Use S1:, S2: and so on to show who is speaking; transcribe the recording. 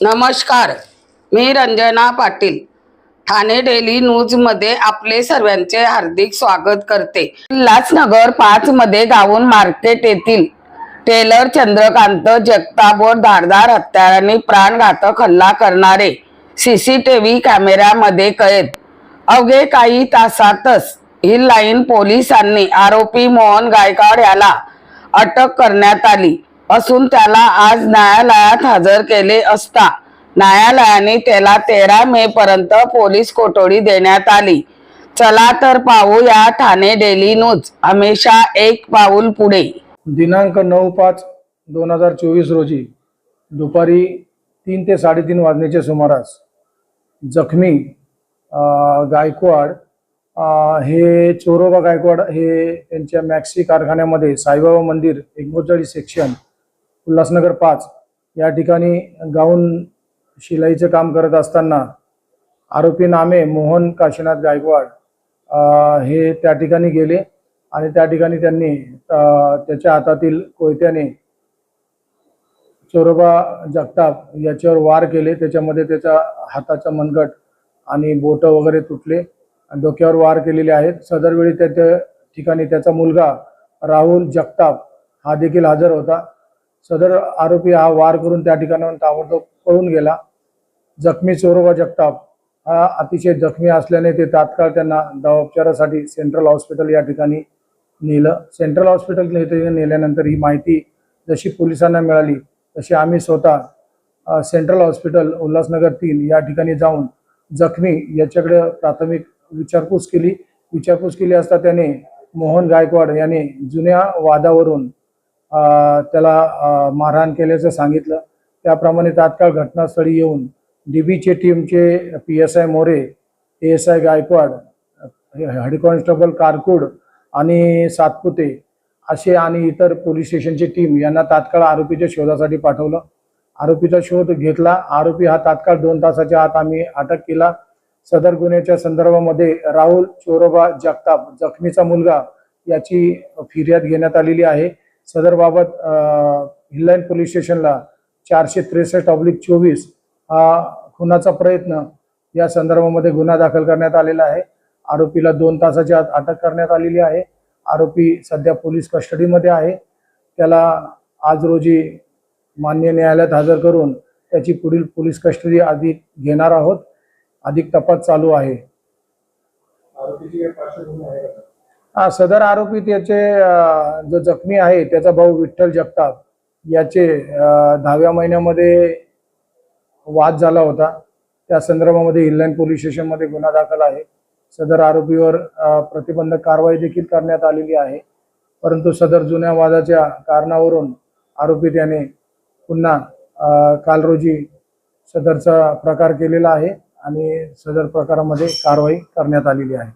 S1: नमस्कार मी रंजना पाटील. ठाणे डेली न्यूजमध्ये आपले सर्वांचे हार्दिक स्वागत करते. उल्हासनगर पाच मध्ये मार्केट येथील टेलर चंद्रकांत जगताबोर धारदार हत्याराने प्राणघातक हल्ला करणारे सीसीटीव्ही कॅमेऱ्यामध्ये कैद. अवघे काही तासातच ही लाईन पोलिसांनी आरोपी मोहन गायकवाड याला अटक करण्यात आली. असून त्याला आज न्यायालयात हजर केले असता. न्यायालयाने त्याला तेरा मे पर्यंत पोलीस कोठडी देण्यात आली. चला तर पाहू या ठाणे डेली न्यूज. हमेशा एक पाऊल पुढे.
S2: दिनांक नऊ पाच दोन हजार चोवीस रोजी दुपारी तीन ते साडेतीन वाजण्याच्या सुमारास जखमी गायकवाड हे चोरोबा गायकवाड हे त्यांच्या मॅक्सी कारखान्यामध्ये साईबाबा मंदिर एकोणचाळीस सेक्शन उल्हासनगर पाच या ठिकाणी गाऊन शिलाईचं काम करत असताना आरोपी नामे मोहन काशीनाथ गायकवाड हे त्या ठिकाणी गेले आणि त्या ठिकाणी त्यांनी त्याच्या हातातील कोयत्याने चोरोबा जगताप याच्यावर वार केले. त्याच्यामध्ये त्याच्या हाताचा मनगट आणि बोट वगैरे तुटले. डोक्यावर वार केलेले आहेत. सदरवेळी त्या ठिकाणी त्याचा मुलगा राहुल जगताप हा देखील हजर होता. सदर आरोपी हा वार करून त्या ठिकाणाहून ताबडतोब पळून गेला. जखमी चोरोबा जगताप हा अतिशय जखमी असल्याने ते तात्काळ त्यांना दवापचारासाठी सेंट्रल हॉस्पिटल या ठिकाणी नेलं. सेंट्रल हॉस्पिटल नेल्यानंतर ही माहिती जशी पोलिसांना मिळाली तशी आम्ही स्वतः सेंट्रल हॉस्पिटल उल्हासनगर तीन या ठिकाणी जाऊन जखमी याच्याकडे प्राथमिक विचारपूस केली. विचारपूस केली असता त्याने मोहन गायकवाड याने जुन्या वादावरून त्याला मारहाण केल्याचं सांगितलं. त्याप्रमाणे तात्काळ घटनास्थळी येऊन डीबीचे टीमचे P S I More A S I Gaikwad head constable Karkud आणि सातपुते असे आणि इतर पोलीस स्टेशनची टीम यांना तात्काळ आरोपीच्या शोधासाठी पाठवलं. आरोपीचा शोध घेतला. आरोपी हा तात्काळ दोन तासाच्या आत आम्ही अटक केला. सदर गुन्ह्याच्या संदर्भामध्ये राहुल चोरोबा जगताप जखमीचा मुलगा याची फिर्याद घेण्यात आलेली आहे. सदर बाबत हिल्लाईन पोलीस स्टेशनला चारशे त्रेसष्ट ऑब्लिक चोवीस हा खुनाचा प्रयत्न या संदर्भामध्ये गुन्हा दाखल करण्यात आलेला आहे. आरोपीला दोन तासाच्या आत अटक करण्यात आलेली आहे. आरोपी सध्या पोलीस कस्टडीमध्ये आहे. त्याला आज रोजी मान्य न्यायालयात हजर करून त्याची पुढील पोलीस कस्टडी अधिक घेणार आहोत. अधिक तपास चालू आहे. सदर आरोपी त्याचे जो जखमी आहे त्याचा भाऊ विठ्ठल जगताप याचे दहाव्या महिन्यामध्ये वाद झाला होता. त्या संदर्भामध्ये हिल्लाईन पोलीस स्टेशनमध्ये गुन्हा दाखल आहे. सदर आरोपीवर प्रतिबंधक कारवाई देखील करण्यात आलेली आहे. परंतु सदर जुन्या वादाच्या कारणावरून आरोपी त्याने पुन्हा काल रोजी सदरचा प्रकार केलेला आहे आणि सदर प्रकारामध्ये कारवाई करण्यात आलेली आहे.